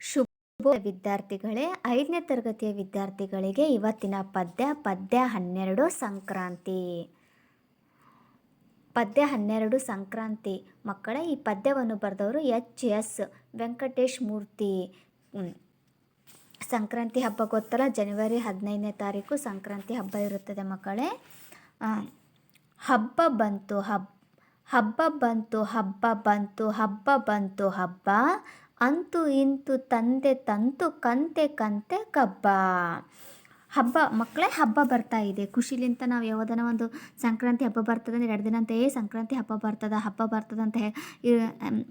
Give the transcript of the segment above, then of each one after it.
ಶುಭ ವಿದ್ಯಾರ್ಥಿಗಳೇ, ಐದನೇ ತರಗತಿಯ ವಿದ್ಯಾರ್ಥಿಗಳಿಗೆ ಇವತ್ತಿನ ಪದ್ಯ ಪದ್ಯ ಹನ್ನೆರಡು ಸಂಕ್ರಾಂತಿ. ಪದ್ಯ ಹನ್ನೆರಡು ಸಂಕ್ರಾಂತಿ. ಮಕ್ಕಳೇ, ಈ ಪದ್ಯವನ್ನು ಬರೆದವರು ಎಚ್. ಎಸ್. ವೆಂಕಟೇಶ್ ಮೂರ್ತಿ. ಸಂಕ್ರಾಂತಿ ಹಬ್ಬ ಗೊತ್ತಲ್ಲ ಜನವರಿ ಹದಿನೈದನೇ ತಾರೀಕು ಸಂಕ್ರಾಂತಿ ಹಬ್ಬ ಇರುತ್ತದೆ ಮಕ್ಕಳೇ. ಹಬ್ಬ ಬಂತು, ಹಬ್, ಹಬ್ಬ ಬಂತು ಹಬ್ಬ ಬಂತು ಹಬ್ಬ ಬಂತು, ಹಬ್ಬ. ಅಂತೂ ಇಂತು ತಂದೆ ತಂತು ಕಂತೆ ಕಂತೆ ಕಬ್ಬ. ಹಬ್ಬ, ಮಕ್ಕಳೇ ಹಬ್ಬ ಬರ್ತಾ ಇದೆ. ಖುಷಿಲಿಂತ ನಾವು ಯಾವುದನ್ನ ಒಂದು ಸಂಕ್ರಾಂತಿ ಹಬ್ಬ ಬರ್ತದೆ ಅಂದರೆ ಎರಡು ದಿನ ಅಂತ ಏ ಸಂಕ್ರಾಂತಿ ಹಬ್ಬ ಬರ್ತದ ಹಬ್ಬ ಬರ್ತದ ಅಂತ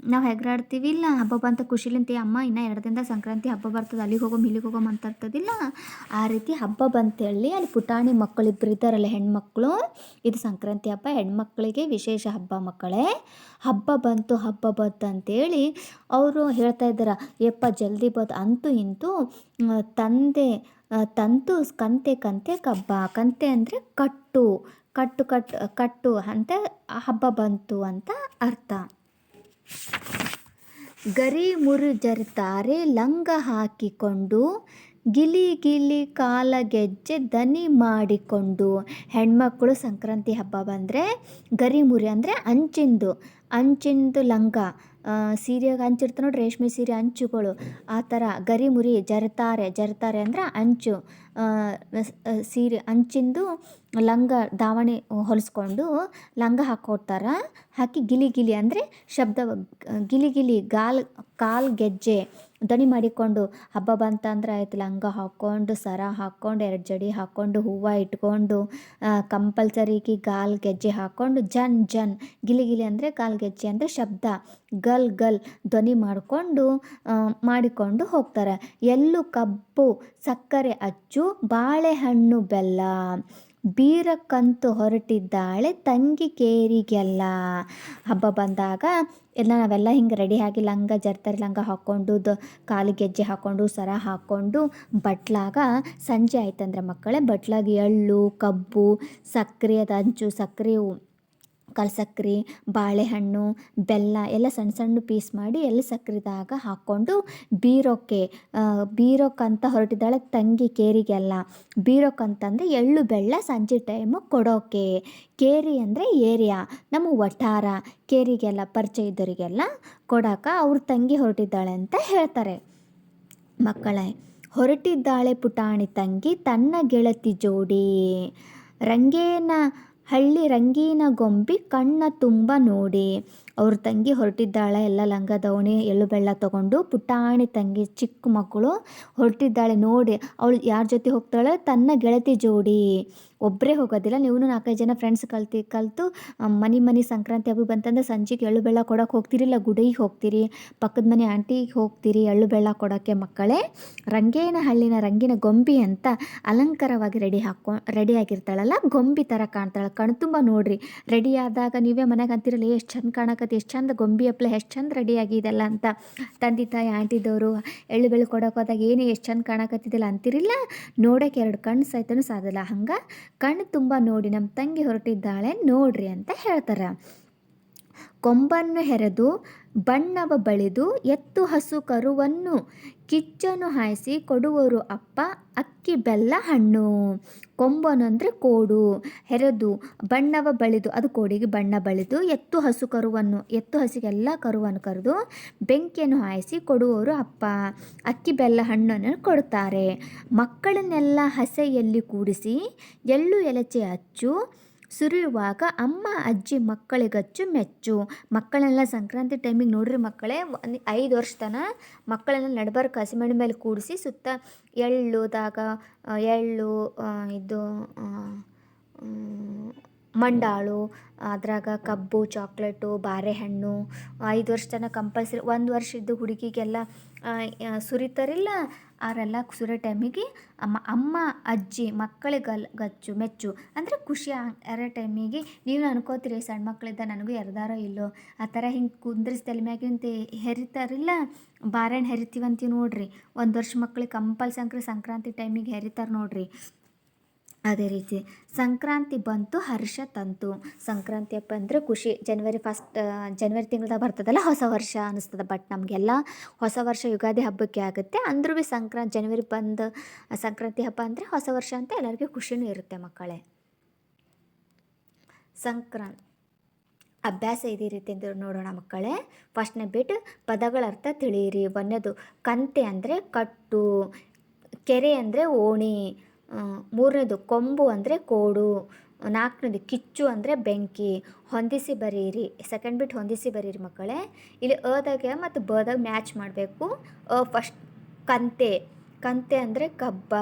ನಾವು ಹೆಗ್ರಾಡ್ತೀವಿ. ಇಲ್ಲ, ಹಬ್ಬ ಬಂತ ಖುಷಿಲಿಂತ "ಏ ಅಮ್ಮ, ಇನ್ನು ಎರಡು ದಿನದ ಸಂಕ್ರಾಂತಿ ಹಬ್ಬ ಬರ್ತದೆ, ಅಲ್ಲಿಗೆ ಹೋಗೋ, ಇಲ್ಲಿಗೆ ಹೋಗೋ ಅಂತ ಇರ್ತದಿಲ್ಲ ಆ ರೀತಿ ಹಬ್ಬ ಬಂತೇಳಿ, ಅಲ್ಲಿ ಪುಟಾಣಿ ಮಕ್ಕಳು ಇಬ್ಬರು ಇದ್ದಾರಲ್ಲ ಹೆಣ್ಮಕ್ಳು, ಇದು ಸಂಕ್ರಾಂತಿ ಹಬ್ಬ, ಹೆಣ್ಮಕ್ಳಿಗೆ ವಿಶೇಷ ಹಬ್ಬ ಮಕ್ಕಳೇ. ಹಬ್ಬ ಬಂತು ಹಬ್ಬ ಬಂತು ಅಂತೇಳಿ ಅವರು ಹೇಳ್ತಾ ಇದ್ದಾರೆ, ಯಪ್ಪ, ಜಲ್ದಿ ಬಂತು. ಅಂತೂ ಇಂತೂ ತಂದೆ ತಂತು ಕಂತೆ ಕಂತೆ ಕಬ್ಬ. ಕಂತೆ ಅಂದರೆ ಕಟ್ಟು. ಕಟ್ಟು ಕಟ್ಟು ಕಟ್ಟು ಅಂತ ಹಬ್ಬ ಬಂತು ಅಂತ ಅರ್ಥ. ಗರಿ ಮುರು ಜರಿತಾರೆ ಲಂಗ ಹಾಕಿಕೊಂಡು, ಗಿಲಿ ಗಿಲಿ ಕಾಲ ಗೆಜ್ಜೆ ದನಿ ಮಾಡಿಕೊಂಡು. ಹೆಣ್ಮಕ್ಕಳು ಸಂಕ್ರಾಂತಿ ಹಬ್ಬ ಬಂದರೆ ಗರಿ ಮುರಿ ಅಂದರೆ ಅಂಚಿಂದು. ಅಂಚಿಂದು ಲಂಗ. ಸೀರೆಗೆ ಹಂಚಿರ್ತಾರೆ ನೋಡಿ ರೇಷ್ಮೆ ಸೀರೆ ಅಂಚುಗಳು ಆ ಥರ ಗರಿ ಮುರಿ ಜರ್ತಾರೆ ಜರ್ತಾರೆ ಅಂದ್ರೆ ಅಂಚು ಸೀರೆ ಅಂಚಿಂದು ಲಂಗ ದಾವಣಿ ಹೊಲಿಸ್ಕೊಂಡು ಲಂಗ ಹಾಕ್ಕೊಡ್ತಾರೆ ಹಾಕಿ ಗಿಲಿ ಗಿಲಿ ಅಂದರೆ ಶಬ್ದ ಗಿಲಿ ಗಿಲಿ ಗಾಲ್, ಕಾಲು ಗೆಜ್ಜೆ. ದನಿ ಮಾಡಿಕೊಂಡು ಹಬ್ಬ ಬಂತಂದ್ರೆ ಆಯ್ತು ಲಂಗ ಹಾಕ್ಕೊಂಡು ಸರ ಹಾಕ್ಕೊಂಡು ಎರಡು ಜಡಿ ಹಾಕ್ಕೊಂಡು ಹೂವು ಇಟ್ಕೊಂಡು ಕಂಪಲ್ಸರಿಗೆ ಗಾಲ್ ಗೆಜ್ಜೆ ಹಾಕ್ಕೊಂಡು ಜನ್ ಜನ್, ಗಿಲಿ ಗಿಲಿ ಅಂದರೆ ಕಾಲ್ ಗೆಜ್ಜೆ ಅಂದರೆ ಶಬ್ದ, ಗಲ್ ಗಲ್ ಧ್ವನಿ ಮಾಡಿಕೊಂಡು ಮಾಡಿಕೊಂಡು ಹೋಗ್ತಾರೆ. ಎಲ್ಲೂ ಕಬ್ಬು, ಸಕ್ಕರೆ, ಅಚ್ಚು, ಬಾಳೆಹಣ್ಣು, ಬೆಲ್ಲ. ಬೀರಕ್ಕಂತೂ ಹೊರಟಿದ್ದಾಳೆ ತಂಗಿ ಕೇರಿಗೆಲ್ಲ. ಹಬ್ಬ ಬಂದಾಗ ಎಲ್ಲ ನಾವೆಲ್ಲ ಹಿಂಗೆ ರೆಡಿಯಾಗಿ ಲಂಗ ಜರ್ತಾರೆ ಲಂಗ ಹಾಕ್ಕೊಂಡು ದ ಕಾಲು ಗೆಜ್ಜೆ ಹಾಕ್ಕೊಂಡು ಸರ ಹಾಕ್ಕೊಂಡು ಬಟ್ಲಾಗ ಸಂಜೆ ಆಯ್ತಂದ್ರೆ ಮಕ್ಕಳೇ ಬಟ್ಲಾಗ ಎಳ್ಳು, ಕಬ್ಬು ಸಕ್ಕರೆ ಅದು ಹಂಚು ಸಕ್ಕರೆ ಕಲ್ಸಕ್ರೆ ಬಾಳೆಹಣ್ಣು, ಬೆಲ್ಲ ಎಲ್ಲ ಸಣ್ಣ ಸಣ್ಣ ಪೀಸ್ ಮಾಡಿ ಎಲ್ಲ ಸಕ್ಕರೆದಾಗ ಹಾಕ್ಕೊಂಡು ಬೀರೋಕ್ಕೆ ಬೀರೋಕ್ಕಂತ ಹೊರಟಿದ್ದಾಳೆ ತಂಗಿ ಕೇರಿಗೆಲ್ಲ. ಬೀರೋಕ್ಕಂತಂದರೆ ಎಳ್ಳು, ಬೆಲ್ಲ ಸಂಜೆ ಟೈಮು ಕೊಡೋಕೆ. ಕೇರಿ ಅಂದರೆ ಏರಿಯಾ, ನಮ್ಮ ವಠಾರ. ಕೇರಿಗೆಲ್ಲ ಪರಿಚಯ ಇದ್ದವರಿಗೆಲ್ಲ ಕೊಡೋಕೆ ಅವ್ರ ತಂಗಿ ಹೊರಟಿದ್ದಾಳೆ ಅಂತ ಹೇಳ್ತಾರೆ. ಮಕ್ಕಳೇ, ಹೊರಟಿದ್ದಾಳೆ ಪುಟಾಣಿ ತಂಗಿ, ತನ್ನ ಗೆಳತಿ ಜೋಡಿ. ರಂಗೇನ ಹಳ್ಳಿ ರಂಗೀನ ಗೊಂಬಿ ಕಣ್ಣ ತುಂಬ ನೋಡಿ. ಅವ್ರ ತಂಗಿ ಹೊರಟಿದ್ದಾಳೆ, ಎಲ್ಲ ಲಂಗ ದವಣಿ ಎಳ್ಳು ಬೆಳ್ಳ ತಗೊಂಡು ಪುಟಾಣಿ ತಂಗಿ ಚಿಕ್ಕ ಮಕ್ಕಳು ಹೊರಟಿದ್ದಾಳೆ ನೋಡಿ, ಅವಳು ಯಾರ ಜೊತೆ ಹೋಗ್ತಾಳೆ? ತನ್ನ ಗೆಳತಿ ಜೋಡಿ. ಒಬ್ಬರೇ ಹೋಗೋದಿಲ್ಲ ನೀವು ನಾಲ್ಕೈದು ಜನ ಫ್ರೆಂಡ್ಸ್ ಕಲ್ತಿ, ಕಲಿತು ಮನೆ ಮನೆ ಸಂಕ್ರಾಂತಿ ಹಬ್ಬ ಬಂತಂದ್ರೆ ಸಂಜೆಗೆ ಎಳ್ಳು ಬೆಳ್ಳ ಕೊಡೋಕೆ ಹೋಗ್ತೀರಿ ಇಲ್ಲ ಗುಡಿಗೆ ಹೋಗ್ತೀರಿ, ಪಕ್ಕದ ಮನೆ ಆಂಟಿಗೆ ಹೋಗ್ತೀರಿ, ಎಳ್ಳು ಬೆಳ್ಳ ಕೊಡೋಕ್ಕೆ ಮಕ್ಕಳೇ. ರಂಗೇನ ಹಳ್ಳಿನ ರಂಗಿನ ಗೊಂಬಿ ಅಂತ ಅಲಂಕಾರವಾಗಿ ರೆಡಿ ಹಾಕೊ, ರೆಡಿ ಆಗಿರ್ತಾಳಲ್ಲ, ಗೊಂಬಿ ಥರ ಕಾಣ್ತಾಳೆ. ಕಣ್ತುಂಬ ನೋಡ್ರಿ, ರೆಡಿ ಆದಾಗ ನೀವೇ ಮನೆಗೆ ಅಂತಿರಲ್ಲ ಎಷ್ಟು ಚಂದ ಕಾಣಕತ್ತೆ ಎಷ್ಟು ಚಂದ ಗೊಂಬಿ ಹಪ್ಲೆ ಎಷ್ಟು ಚಂದ ರೆಡಿ ಆಗಿದೆಲ್ಲ ಅಂತ ತಂದೆ ತಾಯಿ ಆಂಟಿದವರು ಎಳ್ಳು ಬೆಳ್ಳು ಕೊಡೋಕೆ ಹೋದಾಗ ಏನೇ ಎಷ್ಟು ಚಂದ ಕಾಣಕತ್ತಿದ್ದಿಲ್ಲ ಅಂತಿರಿಲ್ಲ. ನೋಡೋಕೆ ಎರಡು ಕಣ್ಣು ಸಹಿತನೂ ಸಾಧಲ್ಲ ಹಂಗೆ ಕಣ್ಣು ತುಂಬ ನೋಡಿ ನಮ್ಮ ತಂಗಿ ಹೊರಟಿದ್ದಾಳೆ ನೋಡ್ರಿ ಅಂತ ಹೇಳ್ತಾರೆ. ಕೊಂಬನ್ನು ಹೆರೆದು ಬಣ್ಣವ ಬಳಿದು ಎತ್ತು ಹಸು ಕರುವನ್ನು ಕಿಚ್ಚನ್ನು ಹಾಯಿಸಿ ಕೊಡುವರು ಅಪ್ಪ, ಅಕ್ಕಿ ಬೆಲ್ಲ ಹಣ್ಣು. ಕೊಂಬನು ಅಂದರೆ ಕೋಡು. ಹೆರೆದು ಬಣ್ಣವ ಬಳಿದು, ಅದು ಕೋಡಿಗೆ ಬಣ್ಣ ಬಳಿದು ಎತ್ತು ಹಸು ಕರುವನ್ನು, ಎತ್ತು ಹಸಿಗೆಲ್ಲ ಕರುವನ್ನು ಕರೆದು ಬೆಂಕಿಯನ್ನು ಹಾಯಿಸಿ ಕೊಡುವವರು ಅಪ್ಪ. ಅಕ್ಕಿ ಬೆಲ್ಲ ಹಣ್ಣನ್ನು ಕೊಡ್ತಾರೆ. ಮಕ್ಕಳನ್ನೆಲ್ಲ ಹಸೆಯಲ್ಲಿ ಕೂಡಿಸಿ ಎಳ್ಳು ಎಲಚೆ ಹಚ್ಚು ಸುರಿಯುವಾಗ ಅಮ್ಮ, ಅಜ್ಜಿ ಮಕ್ಕಳಿಗಚ್ಚು ಮೆಚ್ಚು. ಮಕ್ಕಳೆಲ್ಲ ಸಂಕ್ರಾಂತಿ ಟೈಮಿಗೆ ನೋಡ್ರಿ ಮಕ್ಕಳೇ, ಒಂದು ಐದು ವರ್ಷ ತನ ಮಕ್ಕಳೆಲ್ಲ ನಡ್ಬಾರ್ಕ ಹಸಿಮೆಣ್ ಮೇಲೆ ಕೂಡಿಸಿ ಸುತ್ತ ಎಳ್ಳು, ದಾಗ, ಎಳ್ಳು ಇದು ಮಂಡಾಳು, ಅದ್ರಾಗ ಕಬ್ಬು, ಚಾಕ್ಲೇಟು, ಬಾರೆಹಣ್ಣು, ಐದು ವರ್ಷ ತನಕ ಕಂಪಲ್ಸರಿ ಒಂದು ವರ್ಷದ ಹುಡುಗಿಗೆಲ್ಲ ಸುರಿತಾರಿಲ್ಲ. ಅವರೆಲ್ಲ ಸುರಿಯೋ ಟೈಮಿಗೆ ಅಮ್ಮ ಅಮ್ಮ, ಅಜ್ಜಿ, ಮಕ್ಕಳಿಗೆ ಅಲ್ಲಿ ಗಚ್ಚು, ಮೆಚ್ಚು. ಅಂದರೆ ಖುಷಿ ಅರ ಟೈಮಿಗೆ ನೀವು ಅನ್ಕೋತೀರಿ ಸಣ್ಣ ಮಕ್ಕಳಿದ್ದ ನನಗೂ ಎರ್ದಾರೋ ಇಲ್ಲೋ. ಆ ಥರ ಹಿಂಗೆ ಕುಂದ್ರಿಸಿ ತಲೆ ಮ್ಯಾಗಿಂತ ಹೆರಿತಾರಿಲ್ಲ. ಬಾರೆಹಣ್ಣು ಹೆರಿತೀವಂತೀವಿ ನೋಡಿರಿ. ಒಂದು ವರ್ಷ ಮಕ್ಳಿಗೆ ಕಂಪಲ್ಸಂಕ್ರಿ ಸಂಕ್ರಾಂತಿ ಟೈಮಿಗೆ ಹೆರಿತಾರೆ ನೋಡ್ರಿ. ಅದೇ ರೀತಿ ಸಂಕ್ರಾಂತಿ ಬಂತು, ಹರ್ಷ ತಂತು. ಸಂಕ್ರಾಂತಿ ಹಬ್ಬ ಅಂದರೆ ಖುಷಿ. ಜನವರಿ ಫಸ್ಟ್ ಜನವರಿ ತಿಂಗ್ಳ್ದಾಗ ಬರ್ತದಲ್ಲ ಹೊಸ ವರ್ಷ ಅನ್ನಿಸ್ತದೆ ಬಟ್ ನಮಗೆಲ್ಲ ಹೊಸ ವರ್ಷ ಯುಗಾದಿ ಹಬ್ಬಕ್ಕೆ ಆಗುತ್ತೆ. ಅಂದ್ರೂ ಭೀ ಸಂಕ್ರಾಂತಿ ಜನವರಿ ಬಂದು, ಸಂಕ್ರಾಂತಿ ಹಬ್ಬ ಅಂದರೆ ಹೊಸ ವರ್ಷ ಅಂತ ಎಲ್ಲರಿಗೂ ಖುಷಿನೂ ಇರುತ್ತೆ ಮಕ್ಕಳೇ. ಸಂಕ್ರಾಂತಿ, ಅಭ್ಯಾಸ ಇದೇ ರೀತಿ ಅಂತ ನೋಡೋಣ ಮಕ್ಕಳೇ. ಫಸ್ಟ್ನೇ ಬಿಟ್ಟು ಪದಗಳ ಅರ್ಥ ತಿಳಿಯಿರಿ. ಒಂದನೇದು ಕಂತೆ ಅಂದರೆ ಕಟ್ಟು, ಕೆರೆ ಅಂದರೆ ಓಣಿ. ಮೂರನೇದು ಕೊಂಬು ಅಂದರೆ ಕೋಡು, ನಾಲ್ಕನೇದು ಕಿಚ್ಚು ಅಂದರೆ ಬೆಂಕಿ, ಹೊಂದಿಸಿ ಬರೀರಿ ಸೆಕೆಂಡ್ ಬಿಟ್ ಹೊಂದಿಸಿ ಬರೀರಿ ಮಕ್ಕಳೇ. ಇಲ್ಲಿ ಅದಾಗ ಮತ್ತು ಬದಾಗ ಮ್ಯಾಚ್ ಮಾಡಬೇಕು. ಅ ಫಸ್ಟ್ ಕಂತೆ ಕಂತೆ ಅಂದರೆ ಕಬ್ಬ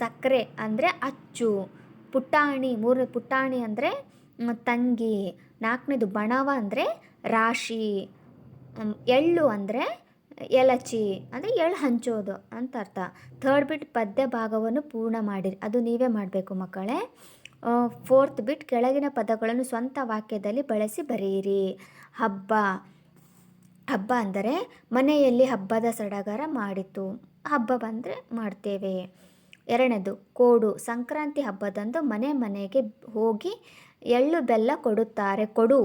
ಸಕ್ಕರೆ ಅಂದರೆ ಅಚ್ಚು, ಪುಟಾಣಿ ಮೂರನೇ ಪುಟಾಣಿ ಅಂದರೆ ತಂಗಿ, ನಾಲ್ಕನೇದು ಬಣವ ಅಂದರೆ ರಾಶಿ ಎಳ್ಳು ಅಂದರೆ ಎಲಚಿ ಅಂದರೆ ಎಳ್ಳು ಹಂಚೋದು ಅಂತ ಅರ್ಥ. ಥರ್ಡ್ ಬಿಟ್ ಪದ್ಯ ಭಾಗವನ್ನು ಪೂರ್ಣ ಮಾಡಿರಿ. ಅದು ನೀವೇ ಮಾಡಬೇಕು ಮಕ್ಕಳೇ. ಫೋರ್ತ್ ಬಿಟ್ ಕೆಳಗಿನ ಪದಗಳನ್ನು ಸ್ವಂತ ವಾಕ್ಯದಲ್ಲಿ ಬಳಸಿ ಬರೆಯಿರಿ. ಹಬ್ಬ. ಹಬ್ಬ ಅಂದರೆ ಮನೆಯಲ್ಲಿ ಹಬ್ಬದ ಸಡಗರ ಮಾಡಿತು ಹಬ್ಬ ಬಂದರೆ ಮಾಡ್ತೇವೆ. ಎರಡನೇದು, ಕೋಡು, ಸಂಕ್ರಾಂತಿ ಹಬ್ಬದಂದು ಮನೆ ಮನೆಗೆ ಹೋಗಿ ಎಳ್ಳು ಬೆಲ್ಲ ಕೊಡುತ್ತಾರೆ. ಕೊಡು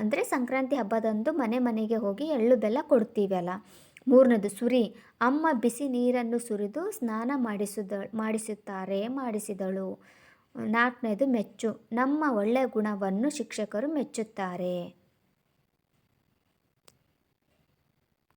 ಅಂದರೆ ಸಂಕ್ರಾಂತಿ ಹಬ್ಬದಂದು ಮನೆ ಮನೆಗೆ ಹೋಗಿ ಎಳ್ಳು ಬೆಲ್ಲ ಕೊಡ್ತೀವಲ್ಲ ಮೂರನೇದು, ಸುರಿ, ಅಮ್ಮ ಬಿಸಿ ನೀರನ್ನು ಸುರಿದು ಸ್ನಾನ ಮಾಡಿಸಿದ, ಮಾಡಿಸುತ್ತಾರೆ, ಮಾಡಿಸಿದಳು. ನಾಲ್ಕನೇದು, ಮೆಚ್ಚು, ನಮ್ಮ ಒಳ್ಳೆಯ ಗುಣವನ್ನು ಶಿಕ್ಷಕರು ಮೆಚ್ಚುತ್ತಾರೆ.